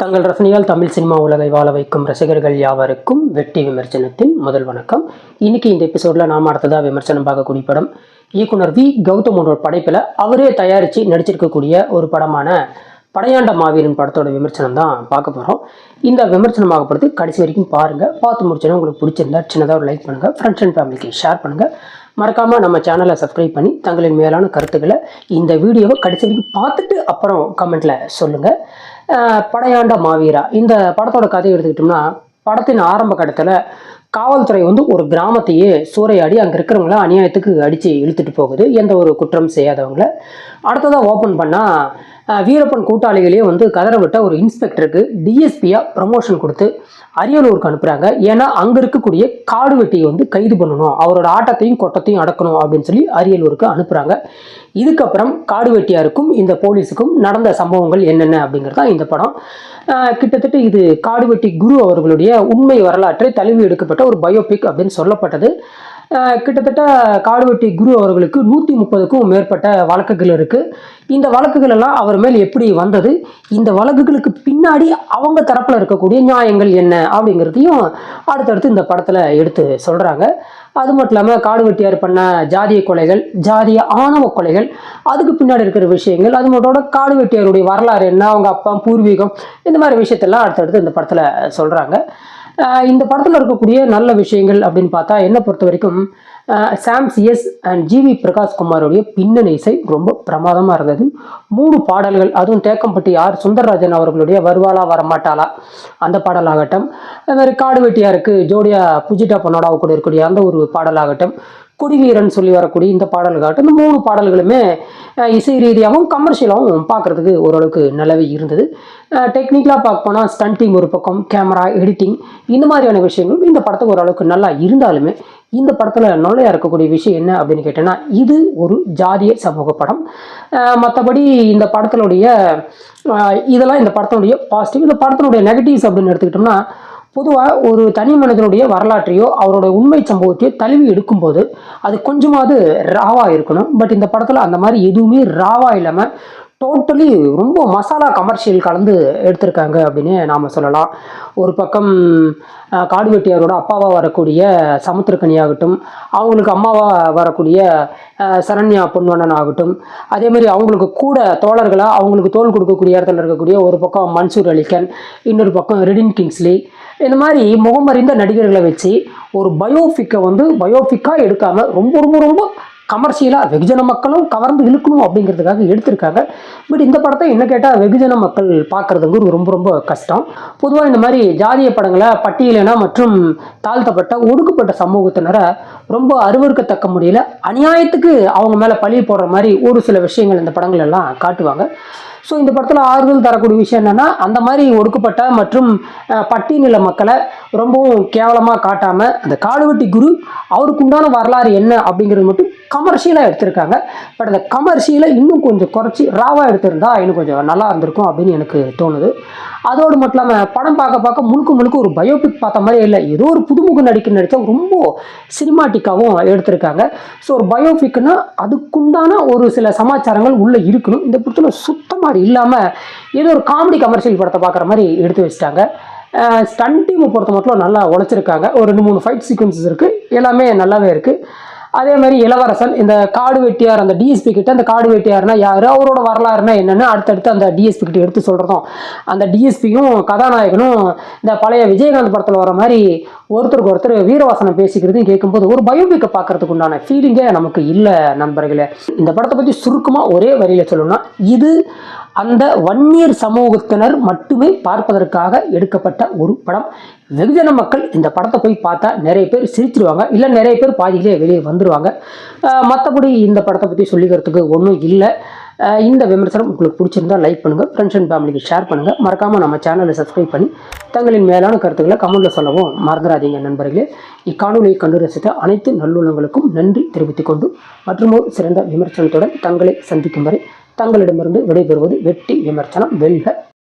தங்கள் ரசனையால் தமிழ் சினிமா உலகை வாழ வைக்கும் ரசிகர்கள் யாவருக்கும் வெட்டி விமர்சனத்தின் முதல் வணக்கம். இன்னைக்கு இந்த எபிசோடில் நாம் அடுத்ததாக விமர்சனம் பார்க்கக்கூடிய படம் இயக்குனர் வி. கௌதமோட படைப்பில் அவரே தயாரித்து நடிச்சிருக்கக்கூடிய ஒரு படமான படையாண்ட மாவீரன் படத்தோட விமர்சனம் தான் பார்க்க போகிறோம் இந்த விமர்சனமாகப்படுத்து கடைசி வரைக்கும் பாருங்கள் பார்த்து முடிச்சோன்னா உங்களுக்கு பிடிச்சிருந்தா சின்னதாக ஒரு லைக் பண்ணுங்கள் ஃப்ரெண்ட்ஸ் அண்ட் ஃபேமிலிக்கு ஷேர் பண்ணுங்கள் மறக்காமல் நம்ம சேனலை சப்ஸ்கிரைப் பண்ணி தங்களின் மேலான கருத்துக்களை இந்த வீடியோவை கடைசி வரைக்கும் பார்த்துட்டு அப்புறம் கமெண்ட்டில் சொல்லுங்கள் படையாண்ட மாவீரா. இந்த படத்தோட கதையை எடுத்துக்கிட்டோம்னா படத்தின் ஆரம்ப கட்டத்தில் காவல்துறை வந்து ஒரு கிராமத்தையே சூறையாடி அங்கே இருக்கிறவங்கள அநியாயத்துக்கு அடித்து இழுத்துட்டு போகுது. எந்த ஒரு குற்றம் செய்யாதவங்கள. அடுத்ததாக ஓப்பன் பண்ணால் வீரப்பன் கூட்டாளிகளே வந்து கதறவிட்ட ஒரு இன்ஸ்பெக்டருக்கு டிஎஸ்பியாக ப்ரமோஷன் கொடுத்து அரியலூருக்கு அனுப்புகிறாங்க ஏன்னா அங்கே இருக்கக்கூடிய காடு வெட்டியை வந்து கைது பண்ணணும். அவரோட ஆட்டத்தையும் கொட்டத்தையும் அடக்கணும் அப்படின்னு சொல்லி அரியலூருக்கு அனுப்புகிறாங்க இதுக்கப்புறம் காடு வெட்டியாருக்கும் இந்த போலீஸுக்கும் நடந்த சம்பவங்கள் என்னென்ன அப்படிங்கிறது தான் இந்த படம். கிட்டத்தட்ட இது காடுவெட்டி குரு அவர்களுடைய உண்மை வரலாற்றை தழுவி எடுக்கப்பட்ட ஒரு பயோபிக் அப்படின்னு சொல்லப்பட்டது. கிட்டத்தட்ட காடுவெட்டி குரு அவர்களுக்கு நூற்றி முப்பதுக்கும் மேற்பட்ட வழக்குகள் இருக்குது இந்த வழக்குகள் எல்லாம் அவர் மேல் எப்படி வந்தது? இந்த வழக்குகளுக்கு பின்னாடி அவங்க தரப்பில் இருக்கக்கூடிய நியாயங்கள் என்ன அப்படிங்கிறதையும் அடுத்தடுத்து இந்த படத்தில் எடுத்து சொல்கிறாங்க அது மட்டும் இல்லாமல் காடுவெட்டியார் பண்ண ஜாதிய கொலைகள் ஜாதிய ஆணவ கொலைகள் அதுக்கு பின்னாடி இருக்கிற விஷயங்கள் அது மட்டும் காடுவெட்டியாருடைய வரலாறு என்ன அவங்க அப்பா பூர்வீகம் இந்த மாதிரி விஷயத்தெல்லாம் அடுத்தடுத்து இந்த படத்தில் சொல்கிறாங்க இந்த படத்தில் இருக்கக்கூடிய நல்ல விஷயங்கள் அப்படின்னு பார்த்தா என்னை பொறுத்த வரைக்கும் Sam C S and G V Prakash குமாரோடைய பின்னணி இசை ரொம்ப பிரமாதமாக இருந்தது. மூணு பாடல்கள் அதுவும் தேக்கம்பட்டி ஆர் சுந்தரராஜன் அவர்களுடைய வருவாளா வரமாட்டாளா அந்த பாடலாகட்டும். அது மாதிரி காடு வெட்டியாருக்கு ஜோடியா புஜிட்டா பொன்னோடாவு கூட இருக்கக்கூடிய அந்த ஒரு பாடலாகட்டும். கொடிவீரன் சொல்லி வரக்கூடிய இந்த பாடல்காட்டும் இந்த மூணு பாடல்களுமே இசை ரீதியாகவும் கமர்ஷியலாகவும் பார்க்குறதுக்கு ஓரளவுக்கு நல்லாவே இருந்தது. டெக்னிக்கலாக பார்க்க போனால் ஸ்டண்டிங் ஒரு பக்கம் கேமரா எடிட்டிங் இந்த மாதிரியான விஷயங்களும் இந்த படத்துக்கு ஓரளவுக்கு நல்லா இருந்தாலுமே இந்த படத்தில் நுழையா இருக்கக்கூடிய விஷயம் என்ன அப்படின்னு கேட்டேன்னா இது ஒரு ஜாதிய சமூக படம். மற்றபடி இந்த படத்தினுடைய இதெல்லாம் இந்த படத்தினுடைய பாசிட்டிவ் இந்த படத்தினுடைய நெகட்டிவ்ஸ் அப்படின்னு எடுத்துக்கிட்டோம்னா பொதுவாக ஒரு தனி மனிதனுடைய வரலாற்றையோ அவரோட உண்மை சம்பவத்தையோ தழுவி எடுக்கும்போது அது கொஞ்சமாவது ராவாக இருக்கணும். பட் இந்த படத்தில் அந்த மாதிரி எதுவுமே ராவாக இல்லாமல் டோட்டலி ரொம்ப மசாலா கமர்ஷியல் கலந்து எடுத்திருக்காங்க அப்படின்னு நாம் சொல்லலாம். ஒரு பக்கம் காடுவெட்டியாரோட அப்பாவாக வரக்கூடிய சமுத்திரக்கனி ஆகட்டும் அவங்களுக்கு அம்மாவாக வரக்கூடிய சரண்யா பொன்வண்ணன் ஆகட்டும் அதேமாதிரி அவங்களுக்கு கூட தோழர்களாக அவங்களுக்கு தோல் கொடுக்கக்கூடிய இடத்துல இருக்கக்கூடிய ஒரு பக்கம் மன்சூர் அலிகன் இன்னொரு பக்கம் ரெடின் கிங்ஸ்லி இந்த மாதிரி முகமறிந்த நடிகர்களை வச்சு ஒரு பயோஃபிக்கை வந்து பயோஃபிக்காக எடுக்காமல் ரொம்ப ரொம்ப ரொம்ப கமர்ஷியலாக வெகுஜன மக்களும் கவர்ந்து இழுக்கணும் அப்படிங்கிறதுக்காக எடுத்திருக்காங்க. பட் இந்த படத்தை என்ன கேட்டால் வெகுஜன மக்கள் பார்க்குறதுங்கிறது ரொம்ப ரொம்ப கஷ்டம். பொதுவாக இந்த மாதிரி ஜாதிய படங்களை பட்டியலின மற்றும் தாழ்த்தப்பட்ட ஒடுக்கப்பட்ட சமூகத்தினரை ரொம்ப அருவறுக்கத்தக்க முடியல. அநியாயத்துக்கு அவங்க மேலே பழி போடுற மாதிரி ஒரு சில விஷயங்கள் இந்த படங்கள் எல்லாம் காட்டுவாங்க. ஸோ இந்த படத்தில் ஆறுதல் தரக்கூடிய விஷயம் என்னென்னா அந்த மாதிரி ஒடுக்கப்பட்ட மற்றும் அஹ், மக்களை ரொம்பவும் கேவலமாக காட்டாமல் அந்த காடுவெட்டி குரு அவருக்கு உண்டான வரலாறு என்ன அப்படிங்கிறது மட்டும் கமர்ஷியலாக எடுத்திருக்காங்க. பட் அந்த கமர்ஷியலை இன்னும் கொஞ்சம் குறைச்சி ராவாக எடுத்திருந்தா இன்னும் கொஞ்சம் நல்லா இருந்திருக்கும் அப்படின்னு எனக்கு தோணுது. அதோடு மட்டும் இல்லாமல் படம் பார்க்க பார்க்க முழுக்க முழுக்க ஒரு பயோபிக் பார்த்த மாதிரி இல்லை. ஏதோ ஒரு புதுமுக நடிக்க நடித்தா ரொம்ப சினிமாட்டிக்காகவும் எடுத்திருக்காங்க. ஸோ ஒரு பயோபிக்னா அதுக்குண்டான ஒரு சில சமாச்சாரங்கள் உள்ளே இருக்கணும். இந்த படத்தில் சுத்தமாக இல்லாமல் ஏதோ ஒரு காமெடி கமர்ஷியல் படத்தை பார்க்குற மாதிரி எடுத்து வச்சிட்டாங்க. ஸ்டன் டீமை பொறுத்த மட்டும் நல்லா உழைச்சிருக்காங்க. ஒரு ரெண்டு மூணு ஃபைட் சீக்வன்சஸ் இருக்குது எல்லாமே நல்லாவே இருக்குது அதே மாதிரி இளவரசன் இந்த காடு வெட்டியார் அந்த டிஎஸ்பி கிட்ட அந்த காடு வெட்டியார்னா யார்? அவரோட வரலாறுனா என்னென்னு அடுத்தடுத்து அந்த டிஎஸ்பி கிட்ட எடுத்து சொல்கிறதும் அந்த டிஎஸ்பியும் கதாநாயகனும் இந்த பழைய விஜயகாந்த் படத்தில் வர மாதிரி ஒருத்தருக்கு ஒருத்தர் வீரவாசனம் பேசிக்கிறதையும் கேட்கும்போது ஒரு பயோபிக்கை பார்க்கறதுக்கு உண்டான ஃபீலிங்கே நமக்கு இல்லை நண்பர்களே. இந்த படத்தை பற்றி சுருக்கமாக ஒரே வரியில் சொல்லணும்னா இது அந்த வன்னியர் சமூகத்தினர் மட்டுமே பார்ப்பதற்காக எடுக்கப்பட்ட ஒரு படம். வெகுஜன மக்கள் இந்த படத்தை போய் பார்த்தா நிறைய பேர் சிரிச்சிருவாங்க. இல்லை நிறைய பேர் பாதியிலே வெளியே வந்துடுவாங்க மற்றபடி இந்த படத்தை பற்றி சொல்லிக்கிறதுக்கு ஒன்றும் இல்லை. இந்த விமர்சனம் உங்களுக்கு பிடிச்சிருந்தா லைக் பண்ணுங்கள் ஃப்ரெண்ட்ஸ் அண்ட் ஃபேமிலிக்கு ஷேர் பண்ணுங்கள் மறக்காமல் நம்ம சேனலை சப்ஸ்கிரைப் பண்ணி தங்களின் மேலான கருத்துக்களை கமெண்ட்டில் சொல்லவும் மறந்துடாதீங்க நண்பர்களே. இக்காணொலியை கண்டு ரசித்த அனைத்து நல்லுள்ளங்களுக்கும் நன்றி தெரிவித்துக் கொண்டு மற்றும் ஒரு சிறந்த விமர்சனத்துடன் தங்களை சந்திக்கும் வரை தங்களிடமிருந்து விடைபெறுவது வெட்டி விமர்சனம் வெல்க